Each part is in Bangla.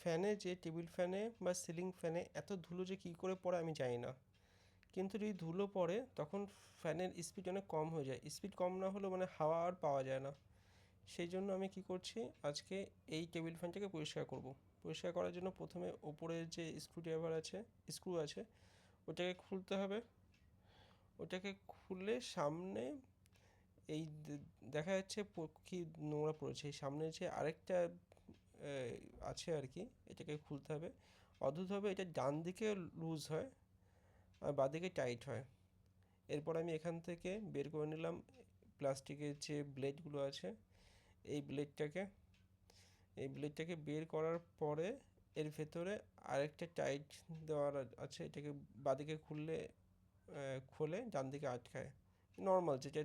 ফ্যানে যে টেবিল ফ্যানে বা সিলিং ফ্যানে এত ধুলো যে কী করে পড়ে আমি জানি না। কিন্তু যদি ধুলো পড়ে তখন ফ্যানের স্পিড অনেক কম হয়ে যায়। স্পিড কম না হলেও মানে হাওয়া আর পাওয়া যায় না। সেই জন্য আমি কি করছি, আজকে এই টেবিল ফ্যানটাকে পরিষ্কার করব। পরিষ্কার করার জন্য প্রথমে ওপরে যে স্ক্রু ড্রাইভার আছে, স্ক্রু আছে, ওটাকে খুলতে হবে। ওটাকে খুলে সামনে এই দেখা যাচ্ছে কি নোংরা পড়েছে। সামনে যে আরেকটা আছে আর কি, এটাকে খুলতে হবে। অদ্ভুতভাবে এটা ডান দিকে লুজ হয় আর বাঁদিকে টাইট হয়। এরপর আমি এখান থেকে বের করে নিলাম প্লাস্টিকের যে ব্লেডগুলো আছে, এই ব্লেডটাকে এই ব্লেডটাকে বের করার পরে এর ভেতরে আরেকটা টাইট দেওয়ার আছে, এটাকে বাঁদিকে খুললে খোলে ডান দিকে আটকায়। নর্মাল যেটা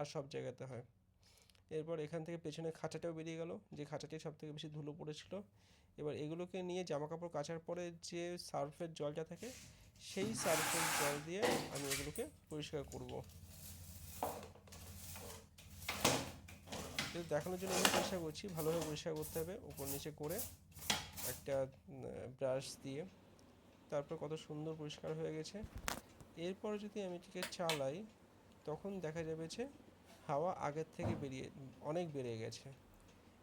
আর সব জায়গাতে হয়। এরপর এখান থেকে পেছনে খাঁচাটাও বেরিয়ে গেল, যে খাঁচাটি সব থেকে বেশি ধুলো পড়েছিল। এবার এগুলোকে নিয়ে জামা কাপড় কাচার পরে যে সার্ফের জলটা থাকে, সেই সার্ফের জল দিয়ে আমি এগুলোকে পরিষ্কার করব। দেখানোর জন্য আমি পরিষ্কার করছি, ভালোভাবে পরিষ্কার করতে হবে, উপর নিচে করে একটা ব্রাশ দিয়ে। তারপর কত সুন্দর পরিষ্কার হয়ে গেছে। এরপর যদি আমি এটিকে চালাই, তখন দেখা যাবে যে হাওয়া আগের থেকে বেরিয়ে, অনেক বেড়ে গেছে।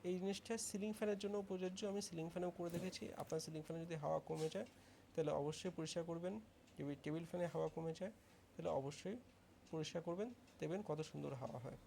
এই জিনিসটা সিলিং ফ্যানের জন্য প্রযোজ্য, আমি সিলিং ফ্যানেও করে দেখেছি। আপনার সিলিং ফ্যানে যদি হাওয়া কমে যায়, তাহলে অবশ্যই পরিষ্কার করবেন। টেবিল টেবিল ফ্যানে হাওয়া কমে যায়, তাহলে অবশ্যই পরিষ্কার করবেন। দেখবেন কত সুন্দর হাওয়া হয়।